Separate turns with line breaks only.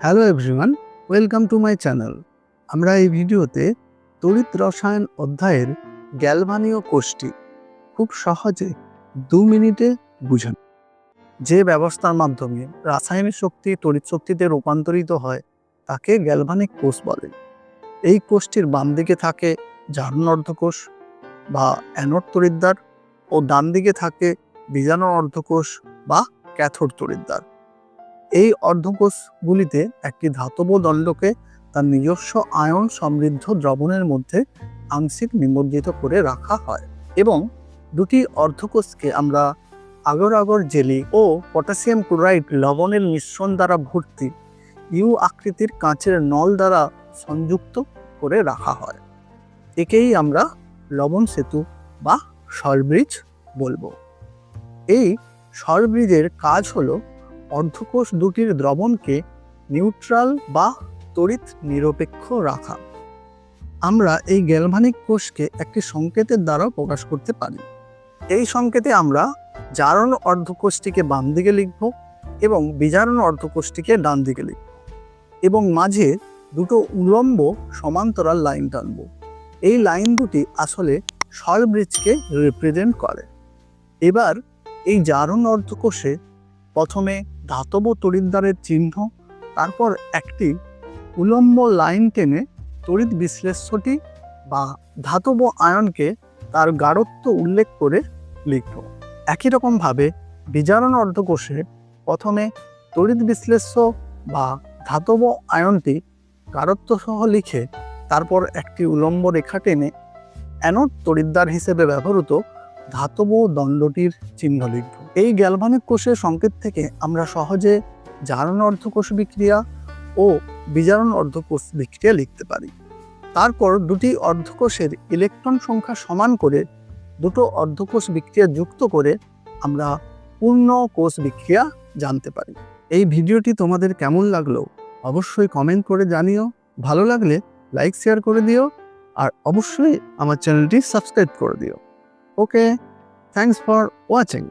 Hello everyone welcome to my channel আমরা এই ভিডিওতে তড়িৎ রসায়ন অধ্যায়ের গ্যালভানীয় কোষটি খুব সহজে দু মিনিটে বুঝান যে ব্যবস্থার মাধ্যমে রাসায়নিক শক্তি, তড়িৎ শক্তিতে রূপান্তরিত হয়, তাকে গ্যালভানিক কোষ বলে। এই কোষটির বাম দিকে থাকে জারণ অর্ধকোষ বা অ্যানোড তড়িৎদ্বার ও ডান দিকে থাকে বীজাণু অর্ধকোষ বা ক্যাথোড তড়িৎদ্বার। এই অর্ধকোষগুলিতে একটি ধাতব দণ্ডকে তার নিজস্ব আয়ন সমৃদ্ধ দ্রবণের মধ্যে আংশিক নিমজ্জিত করে রাখা হয় এবং দুটি অর্ধকোষকে আমরা আগর আগর জেলি ও পটাশিয়াম ক্লোরাইড লবণের মিশ্রণ দ্বারা ভর্তি ইউ আকৃতির কাঁচের নল দ্বারা সংযুক্ত করে রাখা হয়। একেই আমরা লবণ সেতু বা সরব্রিজ বলব। এই সরব্রিজের কাজ হলো অর্ধকোষ দুটির দ্রবণকে নিউট্রাল বা তড়িৎ নিরপেক্ষ রাখা। আমরা এই গ্যালভানিক কোষকে একটি সংকেতের দ্বারা প্রকাশ করতে পারি। এই সংকেতে আমরা জারণ অর্ধকোষটিকে বাম দিকে লিখব এবং বিজারণ অর্ধকোষটিকে ডান দিকে লিখব এবং মাঝে দুটো উলম্ব সমান্তরাল লাইন টানব। এই লাইন দুটি আসলে সরব্রিজকে রিপ্রেজেন্ট করে। এবার এই জারণ অর্ধকোষে প্রথমে ধাতব তড়িৎদ্বারের চিহ্ন, তারপর একটি উলম্ব লাইন টেনে তড়িৎ বিশ্লেষ্যটি বা ধাতব আয়নকে তার গাঢ়ত্ব উল্লেখ করে লিখব একই রকমভাবে বিজারণ অর্ধকোষে প্রথমে তড়িৎ বিশ্লেষ্য বা ধাতব আয়নটি গাঢ়ত্ব সহ লিখে তারপর একটি উলম্ব রেখা টেনে অ্যানোড তড়িৎদ্বার হিসেবে ব্যবহৃত ধাতব দণ্ডটির চিহ্ন লিখব। এই গ্যালভানিক কোষের সংকেত থেকে আমরা সহজে জারণ অর্ধকোষ বিক্রিয়া ও বিজারণ অর্ধকোষ বিক্রিয়া লিখতে পারি। তারপর দুটি অর্ধকোষের ইলেকট্রন সংখ্যা সমান করে দুটো অর্ধকোষ বিক্রিয়া যুক্ত করে আমরা পূর্ণ কোষ বিক্রিয়া জানতে পারি। এই ভিডিওটি তোমাদের কেমন লাগল অবশ্যই কমেন্ট করে জানিও। ভালো লাগলে লাইক শেয়ার করে দিও আর অবশ্যই আমার চ্যানেলটি সাবস্ক্রাইব করে দিও। Okay thanks for watching